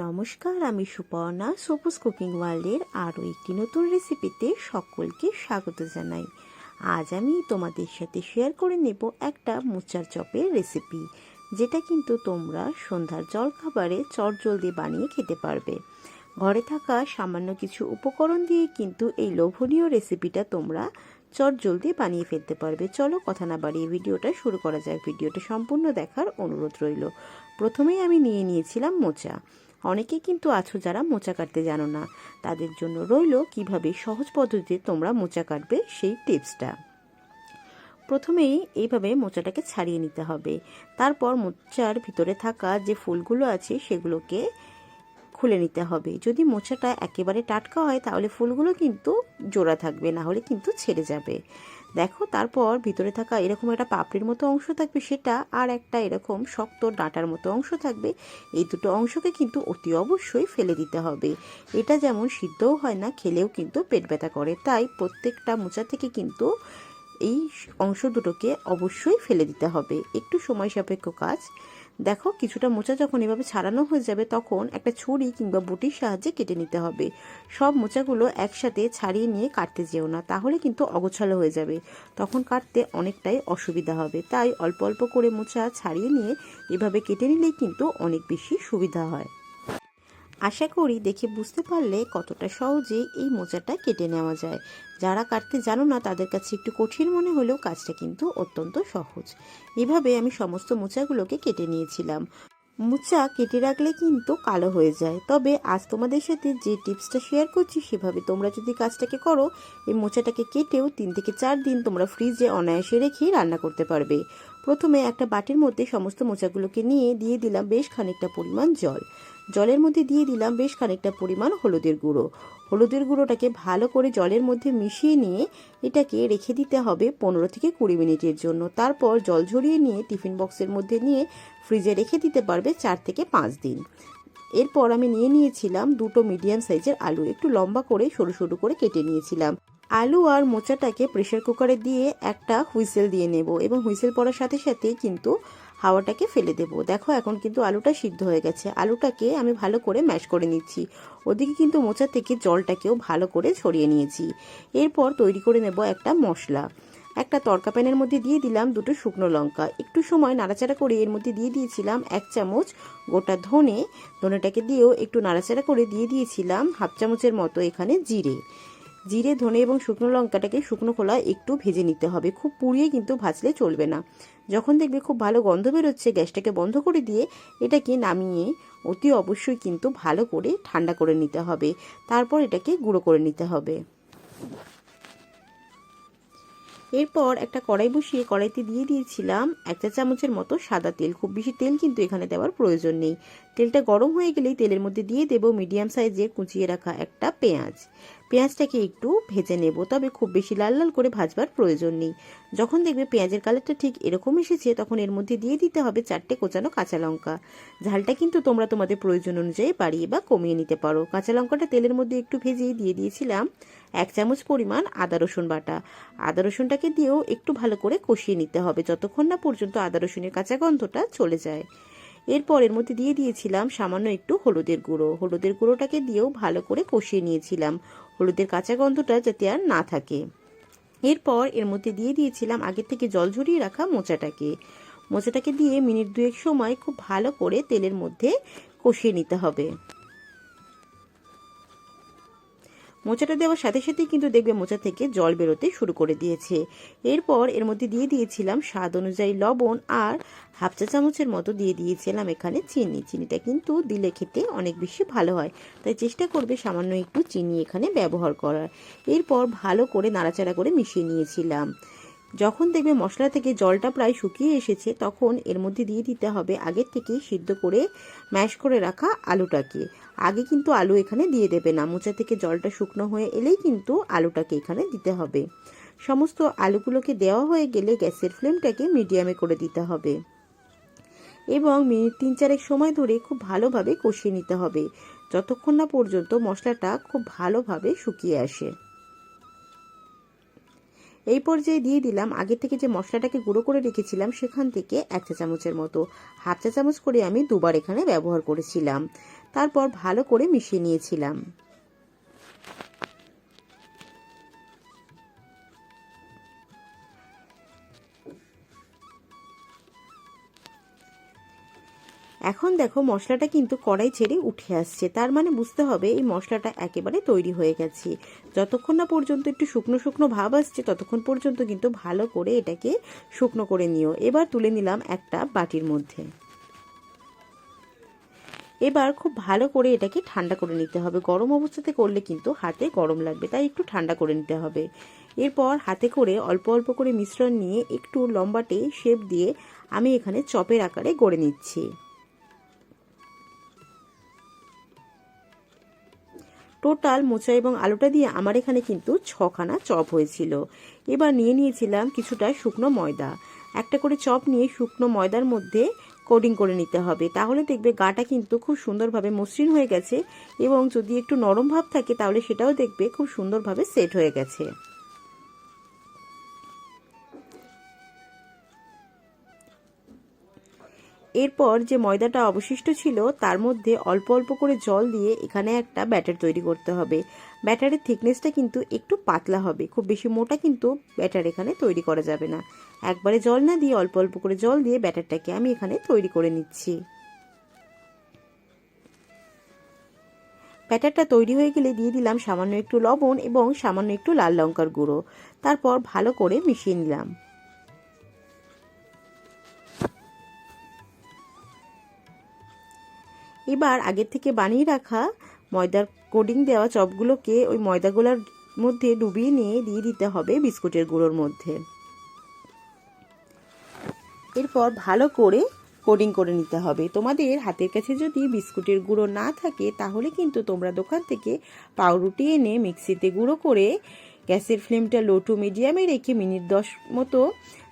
নমস্কার, আমি সুপর্ণা সোপুস কুকিং ওয়ার্ল্ডের আরও একটি নতুন রেসিপিতে সকলকে স্বাগত জানাই। আজ আমি তোমাদের সাথে শেয়ার করে নেব একটা মোচার চপের রেসিপি, যেটা কিন্তু তোমরা সন্ধ্যার জলখাবারে চটজলদি বানিয়ে খেতে পারবে। ঘরে থাকা সামান্য কিছু উপকরণ দিয়ে কিন্তু এই লোভনীয় রেসিপিটা তোমরা চট জলদি বানিয়ে ফেলতে পারবে। চলো কথা না বাড়িয়ে ভিডিওটা শুরু করা যাক। ভিডিওটা সম্পূর্ণ দেখার অনুরোধ রইল। প্রথমেই আমি নিয়ে নিয়েছিলাম মোচা। অনেকে কিন্তু আছো যারা মোচা কাটতে জানো না। তাদের জন্য রইল কীভাবে সহজ পদ্ধতিতে তোমরা মোচা কাটবে সেই টিপসটা। প্রথমেই এইভাবে মোচাটাকে ছাড়িয়ে নিতে হবে। তারপর মোচার ভিতরে থাকা যে ফুলগুলো আছে সেগুলোকে খুলে নিতে হবে। যদি মোচাটা একেবারে টাটকা হয় তাহলে ফুলগুলো কিন্তু জোড়া থাকবে, না হলে কিন্তু ছেড়ে যাবে। দেখো, তারপর ভিতরে থাকা এরকম একটা পাপড়ির মতো অংশ থাকবে সেটা, আর একটা এরকম শক্ত ডাঁটার মতো অংশ থাকবে। এই দুটো অংশকে কিন্তু অতি অবশ্যই ফেলে দিতে হবে। এটা যেমন সিদ্ধও হয় না, খেলেও কিন্তু পেট ব্যথা করে। তাই প্রত্যেকটা মোচা থেকে কিন্তু এই অংশ দুটোকে অবশ্যই ফেলে দিতে হবে। একটু সময় সাপেক্ষ কাজ। দেখো, কিছুটা মোচা যখন এভাবে ছাড়ানো হয়ে যাবে, তখন একটা ছুরি কিংবা বুটির সাহায্যে কেটে নিতে হবে। সব মোচাগুলো একসাথে ছাড়িয়ে নিয়ে কাটতে যেও না, তাহলে কিন্তু অগোছালো হয়ে যাবে। তখন কাটতে অনেকটাই অসুবিধা হবে। তাই অল্প অল্প করে মোচা ছাড়িয়ে নিয়ে এভাবে কেটে নিলেই কিন্তু অনেক বেশি সুবিধা হয়। আশা করি দেখে বুঝতে পারলে কতটা সহজে এই মোচাটা কেটে নেওয়া যায়। যারা কাটতে জানো না, তাদের কাছে একটু কঠিন মনে হলেও কাজটা কিন্তু অত্যন্ত সহজ। এভাবে আমি সমস্ত মোচাগুলোকে কেটে নিয়েছিলাম। মোচা কেটে রাখলে কিন্তু কালো হয়ে যায়। তবে আজ তোমাদের সাথে যে টিপসটা শেয়ার করছি, সেভাবে তোমরা যদি কাজটাকে করো, এই মোচাটাকে কেটেও তিন থেকে চার দিন তোমরা ফ্রিজে অনায়াসে রেখে রান্না করতে পারবে। প্রথমে একটা বাটির মধ্যে সমস্ত মোচাগুলোকে নিয়ে দিয়ে দিলাম বেশ খানিকটা পরিমাণ জল। জলের মধ্যে দিয়ে দিলাম বেশ খানিকটা পরিমাণ হলুদের গুঁড়ো। হলুদের গুঁড়োটাকে ভালো করে জলের মধ্যে মিশিয়ে নিয়ে এটাকে রেখে দিতে হবে পনেরো থেকে কুড়ি মিনিটের জন্য। তারপর জল ঝরিয়ে নিয়ে টিফিন বক্সের মধ্যে নিয়ে ফ্রিজে রেখে দিতে পারবে চার থেকে পাঁচ দিন। এরপর আমি নিয়ে নিয়েছিলাম দুটো মিডিয়াম সাইজের আলু। একটু লম্বা করে সরু সরু করে কেটে নিয়েছিলাম। আলু আর মোচাটাকে প্রেশার কুকারে দিয়ে একটা হুইসেল দিয়ে নেব এবং হুইসেল পড়ার সাথে সাথেই কিন্তু হাওয়াটাকে ফেলে দেবো। দেখো, এখন কিন্তু আলুটা সিদ্ধ হয়ে গেছে। আলুটাকে আমি ভালো করে ম্যাশ করে নিচ্ছি। ওদিকে কিন্তু মোচা থেকে জলটাকেও ভালো করে ছড়িয়ে নিয়েছি। এরপর তৈরি করে নেব একটা মশলা। একটা তরকা প্যানের মধ্যে দিয়ে দিলাম দুটো শুকনো লঙ্কা। একটু সময় নাড়াচাড়া করে এর মধ্যে দিয়ে দিয়েছিলাম এক চামচ গোটা ধনে। ধনেটাকে দিয়েও একটু নাড়াচাড়া করে দিয়ে দিয়েছিলাম হাফ চামচের মতো এখানে জিরে। জিরে, ধনে এবং শুকনো লঙ্কাটাকে শুকনো খোলা একটু ভেজে নিতে হবে। খুব পুড়িয়ে কিন্তু ভাজলে চলবে না। যখন দেখবে খুব ভালো গন্ধ বেরোচ্ছে, গ্যাসটাকে বন্ধ করে দিয়ে এটাকে নামিয়ে অতি অবশ্যই কিন্তু ভালো করে ঠান্ডা করে নিতে হবে। তারপর এটাকে গুঁড়ো করে নিতে হবে। এরপর একটা কড়াই বসিয়ে কড়াইতে দিয়ে দিয়েছিলাম এক চা চামচের মতো সাদা তেল। খুব বেশি তেল কিন্তু এখানে দেওয়ার প্রয়োজন নেই। তেলটা গরম হয়ে গেলেই তেলের মধ্যে দিয়ে দেবো মিডিয়াম সাইজের কুচিয়ে রাখা একটা পেঁয়াজ। পেঁয়াজটাকে একটু ভেজে নেব, তবে খুব বেশি লাল লাল করে ভাজবার প্রয়োজন নেই। যখন দেখবে পেঁয়াজের কালারটা ঠিক এরকম এসেছে, তখন এর মধ্যে দিয়ে দিতে হবে চারটে কোচানো কাঁচা লঙ্কা। ঝালটা কিন্তু তোমরা তোমাদের প্রয়োজন অনুযায়ী বাড়িয়ে বা কমিয়ে নিতে পারো। কাঁচা লঙ্কাটা তেলের মধ্যে একটু ভেজেই দিয়ে দিয়েছিলাম। এক চামচ পরিমাণ আদা রসুন বাটা। আদা রসুনটাকে দিয়েও একটু ভালো করে কষিয়ে নিতে হবে, যতক্ষণ না পর্যন্ত আদা রসুনের কাঁচা গন্ধটা চলে যায়। এরপর এর মধ্যে দিয়ে দিয়েছিলাম সামান্য একটু হলুদের গুঁড়ো। হলুদের গুঁড়োটাকে দিয়েও ভালো করে কষিয়ে নিয়েছিলাম। হলুদের কাঁচা গন্ধটা যাতে আর না থাকে। এরপর এর মধ্যে দিয়ে দিয়েছিলাম আগের থেকে জল ঝরিয়ে রাখা মোচাটাকে। মোচাটাকে দিয়ে মিনিট দুয়েক সময় খুব ভালো করে তেলের মধ্যে কষিয়ে নিতে হবে। মোচাটা দেওয়ার সাথে সাথেই কিন্তু দেখবে মোচা থেকে জল বেরোতে শুরু করে দিয়েছে। এরপর এর মধ্যে দিয়ে দিয়েছিলাম স্বাদ অনুযায়ী লবণ আর হাফ চা চামচের মতো দিয়ে দিয়েছিলাম এখানে চিনি। চিনিটা কিন্তু দিলে খেতে অনেক বেশি ভালো হয়। তাই চেষ্টা করবে সামান্য একটু চিনি এখানে ব্যবহার করার। এরপর ভালো করে নাড়াচাড়া করে মিশিয়ে নিয়েছিলাম। যখন দেখবে মশলা থেকে জলটা প্রায় শুকিয়ে এসেছে, তখন এর মধ্যে দিয়ে দিতে হবে আগের থেকেই সিদ্ধ করে ম্যাশ করে রাখা আলুটাকে। আগে কিন্তু আলু এখানে দিয়ে দেবে না। মোচা থেকে জলটা শুকনো হয়ে এলেই কিন্তু আলুটাকে এখানে দিতে হবে। সমস্ত আলুগুলোকে দেওয়া হয়ে গেলে গ্যাসের ফ্লেমটাকে মিডিয়ামে করে দিতে হবে। এবং মিনিট তিন চারেক সময় ধরে খুব ভালোভাবে কষিয়ে নিতে হবে। যতক্ষণ না পর্যন্ত মশলাটা খুব ভালোভাবে শুকিয়ে আসে। এই পর্যায়ে দিয়ে দিলাম আগে থেকে যে মশলাটাকে গুঁড়ো করে রেখেছিলাম সেখান থেকে এক চা চামচের মতো। হাফ চা চামচ করে আমি দুবার এখানে ব্যবহার করেছিলাম। তারপর ভালো করে মিশিয়ে নিয়েছিলাম। এখন দেখো মশলাটা কিন্তু কড়াই ছেড়ে উঠে আসছে। তার মানে বুঝতে হবে এই মশলাটা একেবারে তৈরি হয়ে গেছে। যতক্ষণ না পর্যন্ত একটু শুকনো শুকনো ভাব আসছে, ততক্ষণ পর্যন্ত কিন্তু ভালো করে এটাকে শুকনো করে নিও। এবার তুলে নিলাম একটা বাটির মধ্যে। এবার খুব ভালো করে এটাকে ঠান্ডা করে নিতে হবে। গরম অবস্থাতে করলে কিন্তু হাতে গরম লাগবে, তাই একটু ঠান্ডা করে নিতে হবে। এরপর হাতে করে অল্প অল্প করে মিশ্রণ নিয়ে একটু লম্বাটে শেপ দিয়ে আমি এখানে চপের আকারে গড়ে নিচ্ছি। টোটাল মোচা এবং আলুটা দিয়ে আমার এখানে কিন্তু ছখানা চপ হয়েছিল। এবার নিয়ে নিয়েছিলাম কিছুটা শুকনো ময়দা। একটা করে চপ নিয়ে শুকনো ময়দার মধ্যে কোডিং করে নিতে হবে। তাহলে দেখবে গাটা কিন্তু খুব সুন্দরভাবে মসৃণ হয়ে গেছে এবং যদি একটু নরম ভাব থাকে তাহলে সেটাও দেখবে খুব সুন্দরভাবে সেট হয়ে গেছে। এরপর যে ময়দাটা অবশিষ্ট ছিল, তার মধ্যে অল্প অল্প করে জল দিয়ে এখানে একটা ব্যাটার তৈরি করতে হবে। ব্যাটারের থিকনেসটা কিন্তু একটু পাতলা হবে। খুব বেশি মোটা কিন্তু ব্যাটার এখানে তৈরি করা যাবে না। একবারে জল না দিয়ে অল্প অল্প করে জল দিয়ে ব্যাটারটাকে আমি এখানে তৈরি করে নিচ্ছি। ব্যাটারটা তৈরি হয়ে গেলে দিয়ে দিলাম সামান্য একটু লবণ এবং সামান্য একটু লাল লঙ্কার গুঁড়ো। তারপর ভালো করে মিশিয়ে নিলাম। এবার আগের থেকে বানিয়ে রাখা ময়দার কোডিং দেওয়া চপগুলোকে ওই ময়দাগুলোর মধ্যে ডুবিয়ে নিয়ে দিয়ে দিতে হবে বিস্কুটের গুঁড়োর মধ্যে। এরপর ভালো করে কোডিং করে নিতে হবে। তোমাদের হাতের কাছে যদি বিস্কুটের গুঁড়ো না থাকে, তাহলে কিন্তু তোমরা দোকান থেকে পাউরুটি এনে মিক্সিতে গুঁড়ো করে গ্যাসের ফ্লেমটা লো টু মিডিয়ামে রেখে মিনিট দশ মতো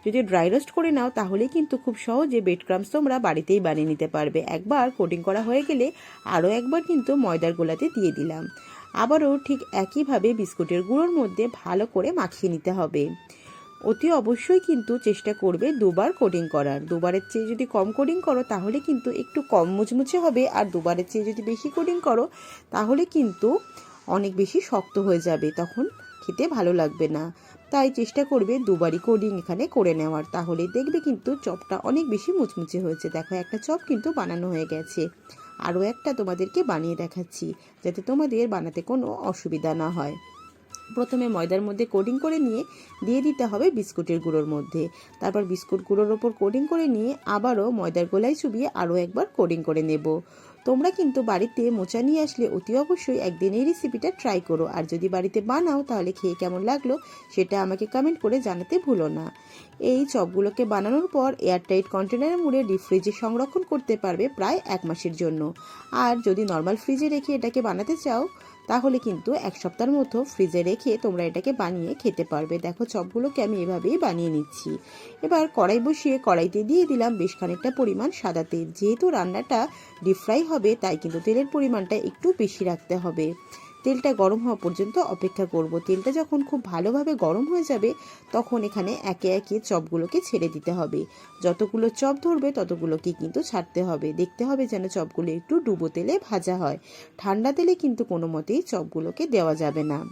যদি ড্রাই রোস্ট করে নাও, তাহলে কিন্তু খুব সহজে বেড ক্রামস তোমরা বাড়িতেই বানিয়ে নিতে পারবে। একবার কোটিং করা হয়ে গেলে আরও একবার কিন্তু ময়দার গোলাতে দিয়ে দিলাম। আবারও ঠিক একইভাবে বিস্কুটের গুঁড়োর মধ্যে ভালো করে মাখিয়ে নিতে হবে। অতি অবশ্যই কিন্তু চেষ্টা করবে দুবার কোডিং করার। দুবারের চেয়ে যদি কম কোডিং করো, তাহলে কিন্তু একটু কম মুচমুচে হবে। আর দুবারের চেয়ে যদি বেশি কোডিং করো, তাহলে কিন্তু অনেক বেশি শক্ত হয়ে যাবে। তখন খেতে ভালো লাগবে না। তাই চেষ্টা করবে দুবারই কোডিং এখানে করে নেওয়ার। তাহলে দেখবে কিন্তু চপটা অনেক বেশি মুচমুচে হয়েছে। দেখো, একটা চপ কিন্তু বানানো হয়ে গেছে। আরও একটা তোমাদেরকে বানিয়ে দেখাচ্ছি, যাতে তোমাদের বানাতে কোনো অসুবিধা না হয়। প্রথমে ময়দার মধ্যে কোডিং করে নিয়ে, দিয়ে দিতে হবে বিস্কুটের গুঁড়োর মধ্যে। তারপর বিস্কুট গুঁড়োর ওপর কোডিং করে নিয়ে, আবারও ময়দার গোলায় চুবিয়ে আরও একবার কোডিং করে নেব। তোমরা কিন্তু বাড়িতে মোচা নিয়ে আসলে অতি অবশ্যই একদিন এই রেসিপিটা ট্রাই করো। আর যদি বাড়িতে বানাও, তাহলে খেয়ে কেমন লাগল সেটা আমাকে কমেন্ট করে জানাতে ভুলো না। এই চপগুলোকে বানানোর পর এয়ারটাইট কন্টেনারে মুড়ে ডিপ ফ্রিজে সংরক্ষণ করতে পারবে প্রায় এক মাসের জন্য। আর যদি নর্মাল ফ্রিজে রেখে এটাকে বানাতে চাও তাহলে কিন্তু এক সপ্তাহের মতো ফ্রিজে রেখে তোমরা এটাকে বানিয়ে খেতে পারবে। দেখো চপগুলোকে আমি এভাবেই বানিয়ে নিচ্ছি। এবার কড়াই বসিয়ে কড়াইতে দিয়ে দিলাম বেশ খানিকটা পরিমাণ সাদা তেল। যেহেতু রান্নাটা ডিপ ফ্রাই হবে, তাই কিন্তু তেলের পরিমাণটা একটু বেশি রাখতে হবে। তেলটা গরম হওয়া পর্যন্ত অপেক্ষা করব। তেলটা যখন খুব ভালোভাবে গরম হয়ে যাবে, তখন এখানে একে একে চপগুলোকে ছেড়ে দিতে হবে। যতগুলো চপ ধরবে, ততগুলোকে কিন্তু ছাড়তে হবে। দেখতে হবে যেন চপগুলো একটু ডুবো তেলে ভাজা হয়। ঠান্ডা তেলে কিন্তু কোনো মতেই চপগুলোকে দেওয়া যাবে না।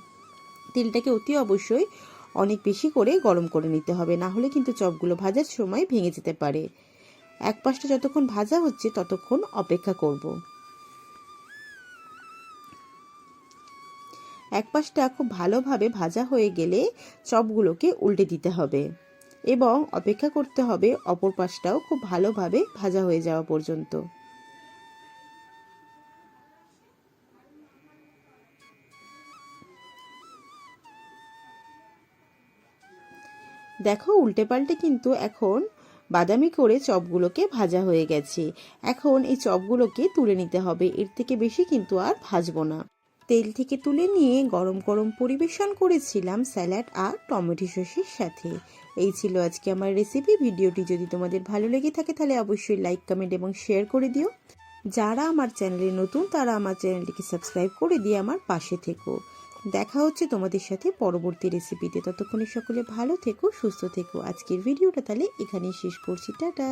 তেলটাকে অতি অবশ্যই অনেক বেশি করে গরম করে নিতে হবে, না হলে কিন্তু চপগুলো ভাজার সময় ভেঙে যেতে পারে। এক পাশটা যতক্ষণ ভাজা হচ্ছে, ততক্ষণ অপেক্ষা করব। এক পাশটা খুব ভালোভাবে ভাজা হয়ে গেলে চপগুলোকে উল্টে দিতে হবে এবং অপেক্ষা করতে হবে অপর পাশটাও খুব ভালোভাবে ভাজা হয়ে যাওয়া পর্যন্ত। দেখো উল্টে পাল্টে কিন্তু এখন বাদামি করে চপগুলোকে ভাজা হয়ে গেছে। এখন এই চপগুলোকে তুলে নিতে হবে। এর থেকে বেশি কিন্তু আর ভাজবো না। তেল থেকে তুলে নিয়ে গরম গরম পরিবেশন করেছিলাম স্যালাড আর টমেটো সসের সাথে। এই ছিল আজকে আমার রেসিপি ভিডিওটি যদি তোমাদের ভালো লেগে থাকে তাহলে অবশ্যই লাইক কমেন্ট এবং শেয়ার করে দিও। যারা আমার চ্যানেলে নতুন, তারা আমার চ্যানেলটিকে সাবস্ক্রাইব করে দিয়ে আমার পাশে থেকো। দেখা হচ্ছে তোমাদের সাথে পরবর্তী রেসিপিতে ততক্ষণে সকলে ভালো থেকো, সুস্থ থেকো। আজকের ভিডিওটা তাহলে এখানেই শেষ করছি। টাটা!